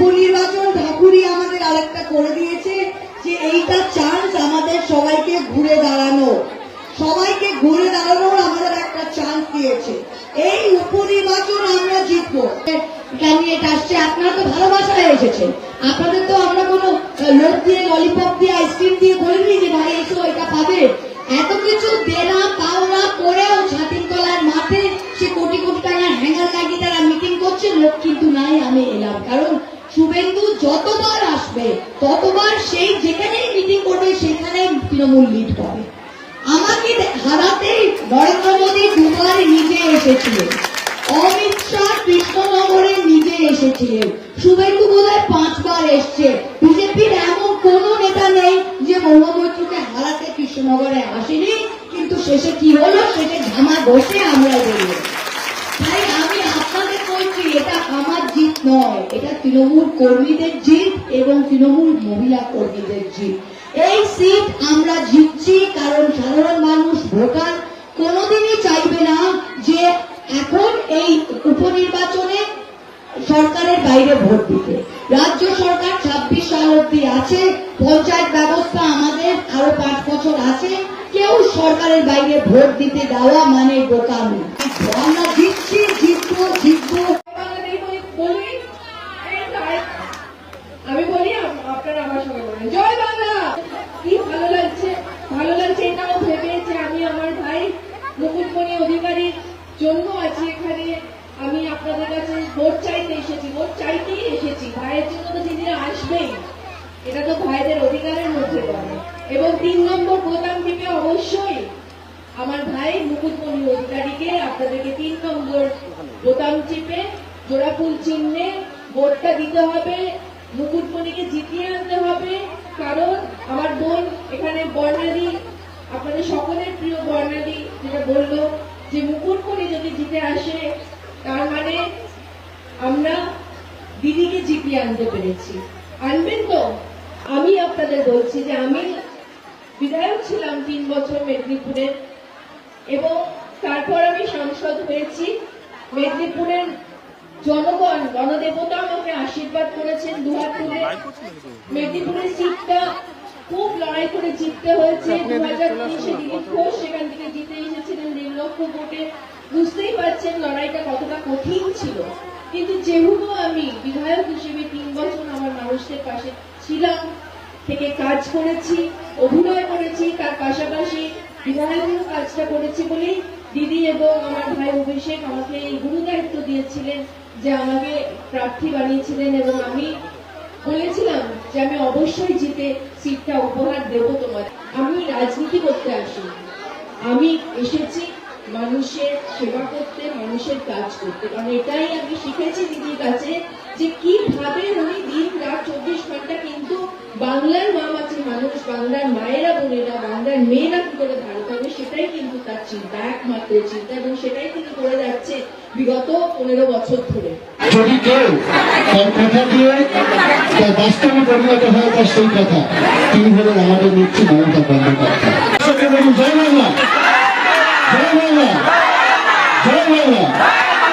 উপনির্বাচন ঠাকুরই আমাদের আরেকটা করে দিয়েছে যে এইটা চান্স আমাদের সবাইকে ঘুরে দাঁড়ানো। সবাইকে ঘুরে দাঁড়ানোর আমাদের একটা চান্স দিয়েছে। এই উপনির্বাচন আমরা জিতবো। আসছে। আপনারা তো ভালোবাসায় এসেছেন। আপনাদের তো আমরা কোনো লোক দিয়ে ললিপপ দিয়ে দিয়ে যে, ভাই, এসো পাবে। এত কিছু দেনা, পাওনা করেও মাঠে সে কোটি কোটি লাগিয়ে তারা মিটিং করছে। লোক কিন্তু নাই, আমি এলাম। কারণ ততবার সেই যেখানেই মিটিং করবে সেখানে তৃণমূল লিড পাবে। আমাকে হারাতে নরেন্দ্র মোদী দুবার নিজে এসেছিলেন। অমিত শাহ কৃষ্ণনগরে নিজে এসেছিলেন। শুভেন্দু বোধহয় পাঁচবার এসছে। বিজেপির এমন কোন নেতা নেই যে মৌমৈত্রকে হারাতে কৃষ্ণনগরে আসেনি। কিন্তু শেষে কি হলো? শেষে ঝামা বসে আমরা বলব। তাই আমি আপনাদের বলছি এটা আমার জিত নয়। এটা তৃণমূল কর্মীদের জিত এবং তৃণমূল মহিলা কর্মীদের জিত। এই সিট আমরা জিতছি কারণ সাধারণ মানুষ, ভোটার কোনোদিনই চাইবে না যে এখন এই উপনির্বাচনে সরকারের বাইরে ভোট দিতে। রাজ্য সরকার ছাব্বিশ সাল অব্দি আছে, পঞ্চায়েত ব্যবস্থা আমাদের আরও পাঁচ বছর আছে। কেউ সরকারের বাইরে ভোট দিতে দেওয়া মানে বোকামি আমরা জিতছি, জিতবো জিতবো বাংলাতেই বলি বলি এই তাই। আমি বলি আপ- আপনারা আমার সঙ্গে বলেন জয় বাংলা কি ভালো লাগছে ভালো লাগছে এটাও ভেবে যে আমি আমার ভাই মুকুটমণি অধিকারীর জন্য আছি এখানে আমি আপনাদের কাছে ভোট চাইতে এসেছি, ভোট চাইতেই এসেছি। ভাইয়ের জন্য তো দিদিরা আসবেই, এটা তো ভাইদের অধিকারের মধ্যে পড়ে। এবং তিন নম্বর বোতাম টিপে অবশ্যই আমার ভাই মুকুটমণি অধিকারীকে, আপনাদেরকে তিন নম্বর বোতাম টিপে জোড়াফুল চিহ্নে ভোটটা দিতে হবে, মুকুটমণিকে জিতিয়ে আনতে হবে। কারণ আমার বোন এখানে বর্ণালী, আপনাদের সকলের প্রিয় বর্ণালী যেটা বলল যে মুকুটমণি যদি জিতে আসে তার মানে আমরা দিদিকে জিতিয়ে আনতে পেরেছি। আনবেন তো? আমি আপনাদের বলছি যে আমি বিধায়ক ছিলাম তিন বছর মেদিনীপুরের এবং তারপর আমি সাংসদ হয়েছি। মেদিনীপুরের জনগণ গণদেবতা আমাকে আশীর্বাদ করেছেন দুহাত তুলে। মেদিনীপুরের সিটটা খুব লড়াই করে জিততে হয়েছে। দু হাজার উনিশে দিলীপ ঘোষ সেখান থেকে জিতে এসেছিলেন দেড় লক্ষ ভোটে। বুঝতেই পারছেন লড়াইটা কতটা কঠিন ছিল। কিন্তু যেহেতু আমি বিধায়ক হিসেবে তিন বছর আমার মানুষদের পাশে ছিলাম, থেকে কাজ করেছি, অভিনয় করেছি, তার পাশাপাশি বিধায়কের কাজটা করেছি বলেই দিদি এবং আমার ভাই অভিষেক আমাকে এই গুরু দায়িত্ব দিয়েছিলেন যে আমাকে প্রার্থী বানিয়েছিলেন এবং আমি বলেছিলাম যে আমি অবশ্যই জিতে সিটটা উপহার দেব তোমার আমি রাজনীতি করতে আসি আমি এসেছি মানুষের সেবা করতে মানুষের কাজ করতে। কারণ এটাই আমি শিখেছি দিদির কাছে যে কীভাবে উনি দিন রাত চব্বিশ ঘণ্টা কিন্তু বাংলার মা মাছি মানুষ বাংলার মায়েরা বোনেরা বাংলার মেয়েরা কি করে দাঁড়াতে হবে সেটাই কিন্তু তার চিন্তা একমাত্র চিন্তা এবং সেটাই তিনি করে যাচ্ছে বিগত পনেরো বছর ধরে। যদি কেউ তার কথা দিয়ে তার বাস্তবে পরিণত হয় তার সেই কথা। তিনি হলেন আমাদের নেত্রী মমতা বন্দ্যোপাধ্যায়। জয় বাংলা। জয় বাংলা